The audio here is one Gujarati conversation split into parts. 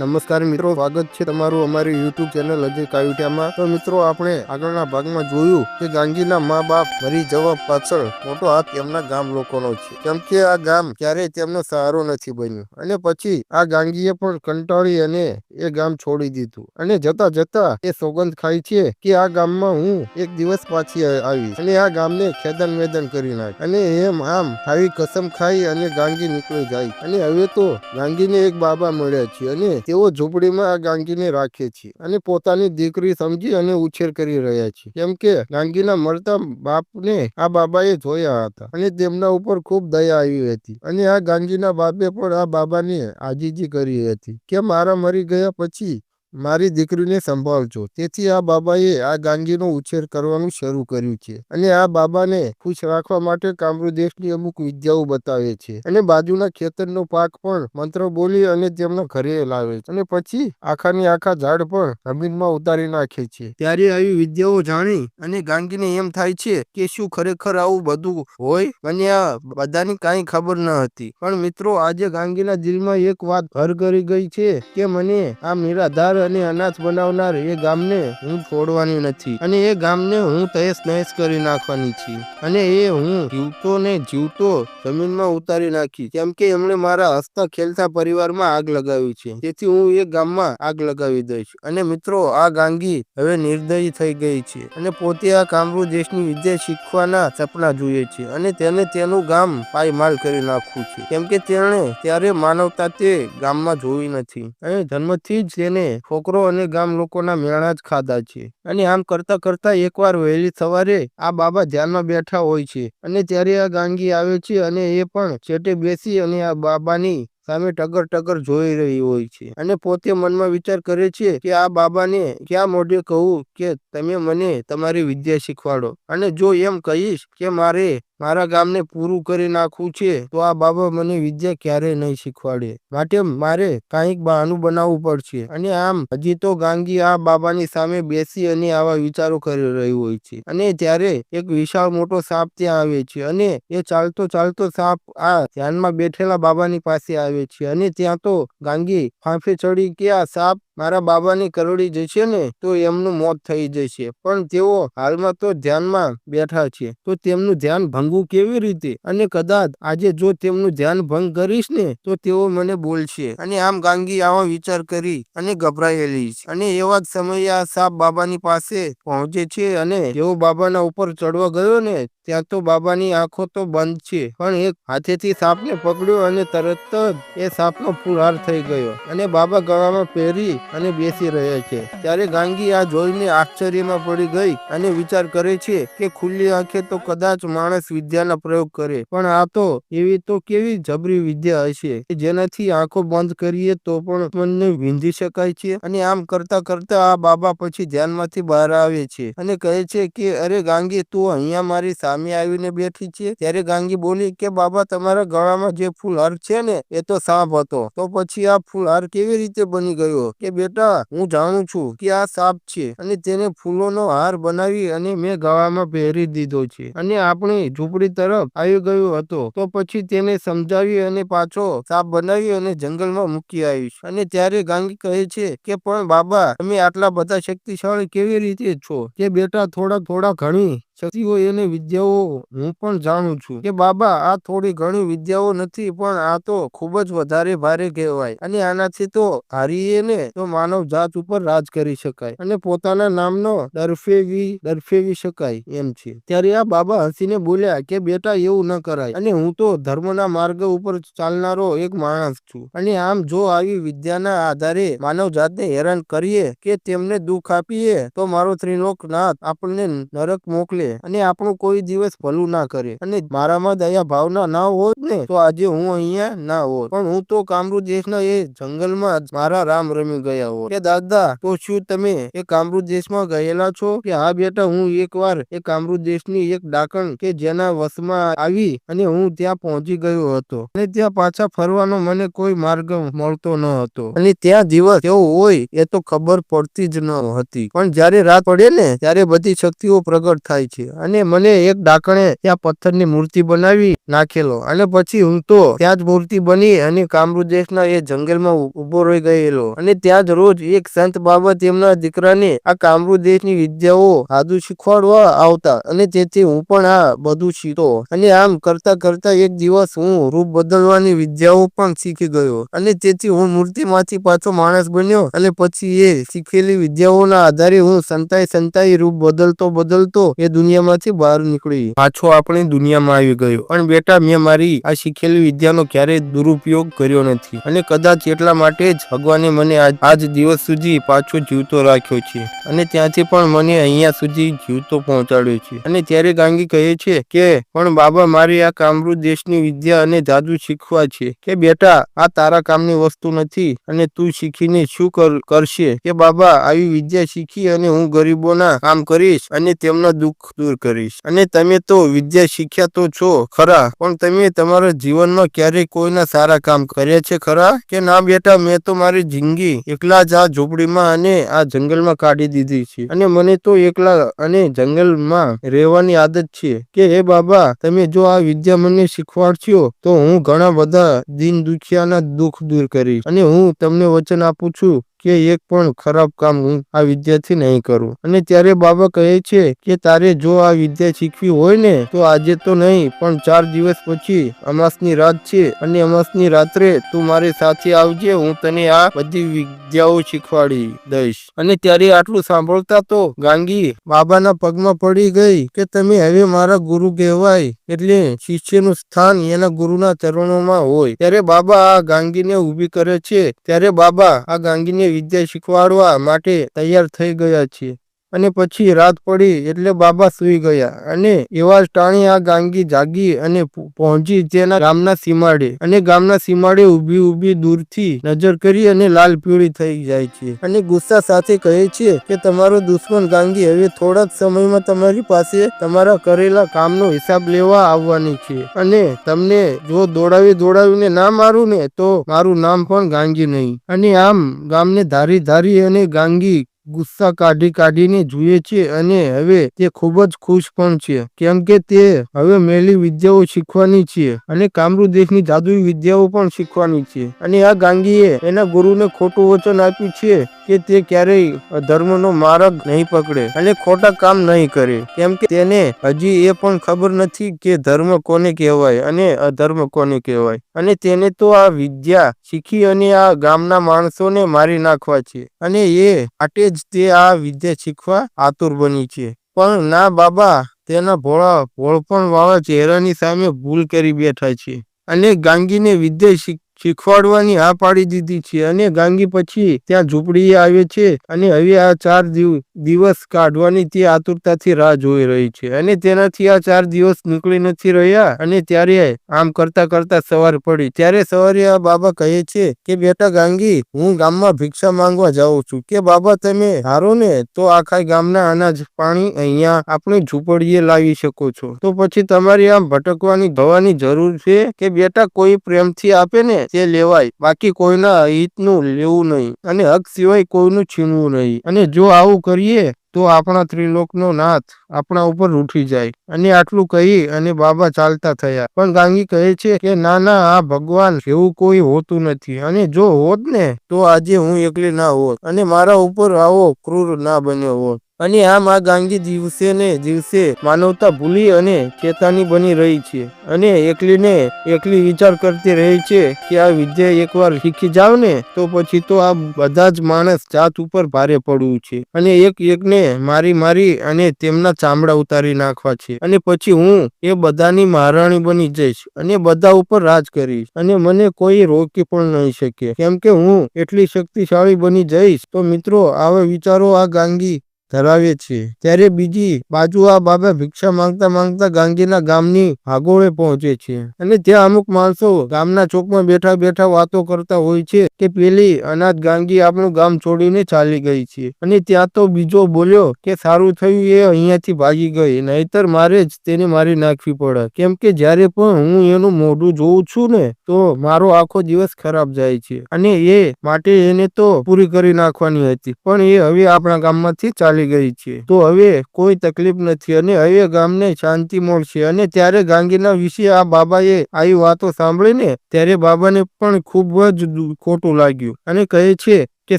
નમસ્કાર મિત્રો, સ્વાગત છે તમારું અમારી યુટ્યુબ ચેનલ અજય કાયુટિયામાં. તો મિત્રો, આપણે આગળના ભાગમાં જોયું કે ગાંધીના મા બાપ મરી જવા પાછળ મોટો હાથ તેમના ગામ લોકોનો છે. કેમ કે આ ગામ ક્યારેય તેમનો સહારો નથી બન્યો. અને પછી આ ગાંધીએ પણ કંટાળી અને એ ગામ છોડી દીધું. અને જતા જતા એ સોગંદ ખાય છે કે આ ગામમાં હું એક દિવસ પાછી આવીશ. અને આ ગામને ખેદન વેદન કરી નાખ. અને એમ આમ આવી કસમ ખાઈ અને ગાંધી નીકળી જાય. અને હવે તો ગાંધીને એક બાબા મળ્યા છે. અને તેઓ ઝૂંપડીમાં ગાંગીને રાખે છે અને પોતાની દીકરી સમજી અને ઉછેર કરી રહ્યા છે. કેમ કે ગાંગીના મળતા બાપને આ બાબાએ જોયા હતા અને તેમના ઉપર ખૂબ દયા આવી હતી અને આ ગાંગીના બાપે પણ આ બાબાને આજીજી કરી હતી કે મારા મરી ગયા પછી મારી દીકરીને સંભાળજો. તેથી આ બાબાએ આ ગાંગીનો ઉછેર કરવાનું શરૂ કર્યું છે અને આ બાબાને ખુશ રાખવા માટે કામરૂ દેશની અમુક વિદ્યાઓ બતાવે છે. અને બાજુના ખેતરનો પાક પણ મંત્ર બોલી અને તેમના ઘરે લાવે છે. અને પછી આખાની આખા ઝાડ પણ જમીનમાં ઉતારી નાખે છે. ત્યારે આવી વિદ્યાઓ જાણી અને ગાંગીને એમ થાય છે કે શું ખરેખર આવું બધું હોય? અને આ બધાની કાંઈ ખબર ન હતી. પણ મિત્રો, આજે ગાંગીના દિલમાં એક વાત ઘર કરી ગઈ છે કે મને આ નિરાધાર અને અનાજ બનાવનાર એ ગામને હું છોડવાની નથી. અને એ ગામને હું તહેસ નહેસ કરી નાખવાની છે. અને એ હું જીવતો ને જીવતો જમીનમાં ઉતારી નાખી કેમ કે એમણે મારા હસતા ખેલતા પરિવારમાં આગ લગાવી છે. તેથી હું એ ગામમાં આગ લગાવી દઈશ. અને મિત્રો, આ ગાંગી હવે નિર્દયી થઈ ગઈ છે. અને પોતે આ કામરૂ દેશની વિદ્યા શીખવાના સપના જોઈએ છે. અને તેને તેનું ગામ પાયમાલ કરી નાખવું છે. કેમ કે તેણે ત્યારે માનવતા તે ગામમાં જોઈ નથી. અને જન્મથી જ તેને છોકરો અને ગામ લોકોના મેળા જ ખાધા છે. અને આમ કરતા કરતા એકવાર વહેલી સવારે આ બાબા ધ્યાનમાં બેઠા હોય છે અને ત્યારે આ ગાંગી આવે છે અને એ પણ છેટે બેસી અને આ બાબાની સામે ટગર ટગર જોઈ રહી હોય છે. અને પોતે મનમાં વિચાર કરે છે કે આ બાબાને ક્યાં મોઢે કહું કે તમે મને તમારી વિદ્યા શીખવાડો. અને જો એમ કહીશ કે મારે મારા ગામને પૂરું કરી નાખવું છે, તો આ બાબા મને વિદ્યા ક્યારેય નહીં શીખવાડે. માટે મારે કાંઈક બહાનું બનાવવું પડશે. અને આમ હજી તો ગાંગી આ બાબાની સામે બેસી અને આવા વિચારો કરી રહી હોય છે. અને ત્યારે એક વિશાળ મોટો સાપ ત્યાં આવે છે. અને એ ચાલતો ચાલતો સાપ આ ધ્યાનમાં બેઠેલા બાબાની પાસે આવે છે. અને ત્યાં તો ગાંગી ફાંફે ચડી કે આ સાપ મારા બાબાની કરડી જશે ને, તો એમનું મોત થઈ જશે. પણ તેઓ હાલમાં તો ધ્યાનમાં બેઠા છે. તો તેમનું ધ્યાન ભંગવું કેવી રીતે? અને કદાચ આજે જો તેમનું ધ્યાન ભંગ કરીશ ને, તો તેઓ મને બોલશે. અને આમ ગાંગી આવો વિચાર કરી અને ગભરાયેલી છે. અને એવા જ સમયે આ સાપ બાબાની પાસે પહોંચે છે અને જેવો બાબાના ઉપર ચડવા ગયો ને, ત્યાં તો બાબાની આંખો તો બંધ છે. પણ એક હાથેથી સાપને પકડ્યો અને તરત જ એ સાપનો ફુલહાર થઈ ગયો. અને બાબા ગળામાં પહેરી અને બેસી રહ્યા છે. ત્યારે ગાંગી આ જોઈને આશ્ચર્યમાં પડી ગઈ અને વિચાર કરે છે કે ખુલ્લી આંખે તો કદાચ માણસ વિદ્યાના પ્રયોગ કરે. પણ આ તો એવી તો કેવી જબરી વિદ્યા હશે જેનાથી આંખો બંધ કરીએ તો પણ મનને વિંધી શકાય છે અને આમ કરતા કરતા આ બાબા પછી ધ્યાનમાંથી બહાર આવે છે અને કહે છે કે, અરે ગાંગી, તું અહીંયા મારી સામે આવીને બેઠી છે? ત્યારે ગાંગી બોલી કે, બાબા, તમારા ગળામાં જે ફૂલહાર છે ને, એ તો સાપ હતો. તો પછી આ ફૂલહાર કેવી રીતે બની ગયો? કે બેટા, હું જાણું છું કે આ સાપ છે અને તેને ફૂલોનો હાર બનાવી અને મેં ગળામાં પહેરી દીધો છે. અને આપણી ઝૂંપડી તરફ આવી ગયો હતો, તો પછી તેને સમજાવી અને પાછો સાપ બનાવી અને જંગલમાં મૂકી આવીશ. અને ત્યારે ગાંગી કહે છે કે, પણ બાબા, તમે આટલા બધા શક્તિશાળી કેવી રીતે છો? કે બેટા, થોડા થોડા ઘણી શક્તિઓ એને વિદ્યાઓ હું પણ જાણું છું કે બાબા, આ થોડી ઘણી વિદ્યાઓ નથી પણ આ તો ખૂબ જ વધારે ભારે કહેવાય અને આનાથી તો હારીએ ને તો માનવ જાત ઉપર રાજ કરી શકાય અને પોતાના નામનો દરફેવી દરફેવી શકાય એમ છે. ત્યારે આ બાબા હસીને બોલ્યા કે, બેટા, એવું ન કરાય. અને હું તો ધર્મના માર્ગ ઉપર ચાલનારો એક માણસ છું અને આમ જો આવી વિદ્યાના આધારે માનવ જાતને હેરાન કરીએ કે તેમને દુઃખ આપીએ, તો મારો ત્રિલોકનાથ આપણને નરક મોકલે અને આપણું કોઈ દિવસ ભલું ના કરે. અને મારામાં દયા ભાવના ના હોત ને, તો આજે હું અહીંયા ના હોત. પણ હું તો કામરૂ દેશના એ જંગલમાં મારા રામ રમી ગયા હોત. કે દાદા, તો શું તમે એ કામરૂ દેશમાં ગયેલા છો? કે હા બેટા, હું એકવાર એ કામરૂ દેશની એક ડાકણ કે જેના વશમાં આવી અને હું ત્યાં પહોંચી ગયો હતો. અને ત્યાં પાછા ફરવાનો મને કોઈ માર્ગ મળતો ન હતો. અને ત્યાં દિવસ કેવો હોય એ તો ખબર પડતી જ ન હતી. પણ જ્યારે રાત પડે ને, ત્યારે બધી શક્તિઓ પ્રગટ થાય છે. છે. અને મને એક ડાકણે ત્યાં પથ્થરની મૂર્તિ બનાવી નાખેલો. અને પછી હું તો ત્યાં જ મૂર્તિ બની અને કામરૂ દેશના એ જંગલમાં ઊભો રહી ગયેલો. અને ત્યાં જ રોજ એક સંત બાબા તેમના દીકરાને આ કામરૂ દેશની વિદ્યાઓ સાધુ શીખવાડવા આવતા. અને તેથી હું પણ આ બધું શીખતો. અને આમ કરતા કરતા એક દિવસ હું રૂપ બદલવાની વિદ્યાઓ પણ શીખી ગયો. અને તેથી હું મૂર્તિમાંથી પાછો માણસ બન્યો. અને પછી એ શીખેલી વિદ્યાઓના આધારે હું સંતાઈ સંતાઈ રૂપ બદલતો બદલતો એ દુનિયામાંથી બહાર નીકળી. પાછો આપણી દુનિયામાં આવી ગયો. અને બેટા, મેં મારી આ શીખેલી વિદ્યાનો ક્યારેય દુરુપયોગ કર્યો નથી. અને કદાચ એટલા માટે જ ભગવાને મને આજ દિવસ સુધી પાછો જીવતો રાખ્યો છે. અને ત્યાંથી પણ મને અહીંયા સુધી જીવતો પહોંચાડ્યો છે. અને ત્યારે ગાંગી કહે છે કે, પણ બાબા, મારે આ કામરૂ દેશની વિદ્યા અને જાદુ શીખવા છે. કે બેટા, આ તારા કામની વસ્તુ નથી. અને તું શીખીને શું કર, કરશે? કે બાબા, આવી વિદ્યા શીખી અને હું ગરીબોના કામ કરીશ અને તેમના દુઃખ દૂર કરીશ. અને તમે તો વિદ્યા શીખ્યા તો છો, ખરા? પણ તમે તમારા જીવનમાં ક્યારેય કોઈના સારા કામ કર્યા છે, ખરા? કે ના બેટા, મેં તો મારી જિંદગી એકલા જ આ ઝૂંપડીમાં અને આ જંગલમાં કાઢી દીધી છે. અને મને તો એકલા અને જંગલમાં રહેવાની આદત છે કે, હે બાબા, તમે જો આ વિદ્યા મને શીખવાડશો, તો હું ઘણા બધા દિન દુખિયાના દુઃખ દૂર કરીશ. અને હું તમને વચન આપું છું કે એક પણ ખરાબ કામ હું આ વિદ્યાથી નહીં કરું. અને ત્યારે બાબા કહે છે કે, તારે જો આ વિદ્યા શીખવી હોય ને, તો આજે તો નહીં, પણ ચાર દિવસ પછી અમાસની રાત છે અને અમાસની રાત્રે તું મારી સાથે આવજે, હું તને આ બધી વિદ્યાઓ શીખવાડી દઈશ. અને ત્યારે આટલું સાંભળતા તો ગાંગી બાબાના પગમાં પડી ગઈ કે, તમે હવે મારા ગુરુ કહેવાય, એટલે શિષ્યનું સ્થાન એના ગુરુના ચરણોમાં હોય. ત્યારે બાબા આ ગાંગીને ઊભી કરે છે. ત્યારે બાબા આ ગાંગીને વિદ્યા શીખવાડવા માટે તૈયાર થઈ ગયા છે અને પછી રાત પડી એટલે બાબા સૂઈ ગયા અને એવા જ ટાણે આ ગાંગી જાગી અને પહોંચી તેના ગામના સીમાડે અને ગામના સીમાડે ઊભી ઊભી દૂરથી નજર કરી અને લાલ પીળી થઈ જાય છે. અને ગુસ્સા સાથે કહે છે કે, તમારો દુશ્મન ગાંગી હવે થોડા સમયમાં તમારી પાસે તમારા કરેલા કામનો હિસાબ લેવા આવવાની છે. અને તમને જો દોડાવી દોડાવીને ના મારું ને, તો મારું નામ પણ ગાંગી નહીં. અને આમ ગામને ધારી ધારી અને ગાંગી ગુસ્સા કાઢી કાઢીને જુએ છે અને હવે તે ખૂબ જ ખુશ પણ છે, કેમ કે તે હવે મેલી વિદ્યાઓ શીખવાની છે અને કામરૂ દેશની જાદુઈ વિદ્યાઓ પણ શીખવાની છે. અને આ ગાંગીએ એના ગુરુને ખોટું વચન આપ્યું છે કે તે ક્યારેય ધર્મનો માર્ગ નહીં પકડે અને ખોટા કામ નહીં કરે, કેમ કે તેને હજી એ પણ ખબર નથી કે ધર્મ કોને કહેવાય અને અધર્મ કોને કહેવાય. અને તેને તો આ વિદ્યા શીખી અને આ ગામના માણસોને મારી નાખવા છે. અને એ માટે જ તે આ વિદ્યા શીખવા આતુર બની છે. પણ ના બાબા, તેના ભોળા ભોળપણ વાળા ચહેરાની સામે ભૂલ કરી બેઠા છે. અને ગાંગીને વિદ્યા શીખ શીખવાડવાની હા પાડી દીધી છે અને ગાંગી પછી ત્યાં ઝૂંપડીએ આવે છે અને હવે આ ચાર દિવ- દિવસ કાઢવાની તે આતુરતાથી રાહ જોઈ રહી છે અને તેનાથી આ ચાર દિવસ નીકળી નથી રહ્યા અને ત્યારે આમ કરતા કરતા સવાર પડી. ત્યારે સવારે આ બાબા કહે છે કે, બેટા ગાંગી, હું ગામમાં ભિક્ષા માંગવા જાઉં છું. કે બાબા તમે હારો ને, તો આખા ગામના અનાજ પાણી અહીંયા આપણે ઝૂંપડીએ લાવી શકો છો. તો પછી તમારી આમ ભટકવાની, ભવાની જરૂર છે કે બેટા કોઈ પ્રેમથી આપે ને તે લેવાય, બાકી કોઈના હિતનું લેવું નહીં. અને હક સિવાય કોઈનું છીનવું નહીં. અને જો આવું કરીએ, તો આપણા ત્રિલોકનો નાથ આપણા ઉપર ઉઠી જાય. અને આટલું કહી અને બાબા ચાલતા થયા. પણ ગાંગી કહે છે કે, ના ના, આ ભગવાન એવું કોઈ હોતું નથી. અને જો હોત ને, તો આજે હું એકલી ના હોત. અને મારા ઉપર આવો ક્રૂર ના બન્યો હોત. અને આમ આ ગાંગી દિવસે ને દિવસે માનવતા ભૂલી અને ચેતાની બની રહી છે. અને એકલીને એકલી વિચાર કરતી રહી છે કે આ વિદ્યા એકવાર શીખી જાવ ને તો પછી તો આ બધા જ માણસ જાત ઉપર ભારે પડવું છે. અને એક એકને મારી મારી અને તેમના ચામડા ઉતારી નાખવા છે. અને પછી હું એ બધાની મહારાણી બની જઈશ અને બધા ઉપર રાજ કરીશ. અને મને કોઈ રોકી પણ નહીં શકે. કેમ કે હું એટલી શક્તિશાળી બની જઈશ. તો મિત્રો, આવા વિચારો આ ગાંગી ધરાવે છે ત્યારે બીજી બાજુ આ બાબા ભિક્ષા માંગતા માંગતા ગાંગીના ગામની ભાગોળે પહોંચે છે. અને ત્યાં અમુક માણસો ગામના ચોકમાં બેઠા બેઠા વાતો કરતા હોય છે કે પેલી અનાથ ગાંગી આપણું ગામ છોડીને ચાલી ગઈ છે. અને ત્યાં તો બીજો બોલ્યો કે સારું થયું એ અહીંયાથી ભાગી ગઈ, નહીતર મારે જ તેને મારી નાખવી પડે. કેમ કે જ્યારે પણ હું એનું મોઢું જોઉં છું ને, તો મારો આખો દિવસ ખરાબ જાય છે. અને એ માટે એને તો પૂરી કરી નાખવાની હતી. પણ એ હવે આપણા ગામમાંથી ચાલી ચાલી ગઈ છે. તો હવે કોઈ તકલીફ નથી અને હવે ગામને શાંતિ મળશે અને ત્યારે ગાંગીના વિશે આ બાબાએ આવી વાતો સાંભળીને ત્યારે બાબાને પણ ખૂબ જ ખોટું લાગ્યું અને કહે છે કે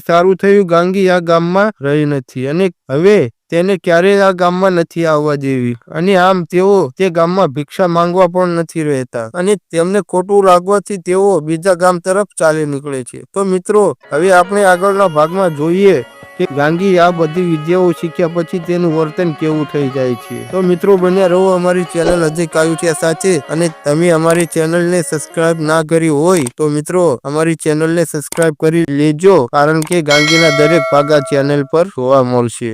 સારું થયું ગાંગી આ ગામમાં રહી નથી અને હવે તેને ક્યારેય આ ગામમાં નથી આવવા દેવી. અને આમ તેઓ તે ગામમાં ભિક્ષા માંગવા પણ નથી રહેતા. અને તેમને ખોટું લાગવાથી તેઓ બીજા ગામ તરફ ચાલી નીકળે છે. તો મિત્રો, હવે આપણે આગળના ભાગમાં જોઈએ કે ગાંગી આ બધી વિદ્યાઓ શીખ્યા પછી તેનું વર્તન કેવું થઈ જાય છે. તો મિત્રો, બન્યા રહો અમારી ચેનલ અજય છે સાથે. અને તમે અમારી ચેનલને સબસ્ક્રાઇબ ના કરી હોય તો મિત્રો, અમારી ચેનલને સબસ્ક્રાઇબ કરી લેજો. કારણ કે ગાંગીના દરેક ભાગા ચેનલ પર જોવા મળશે.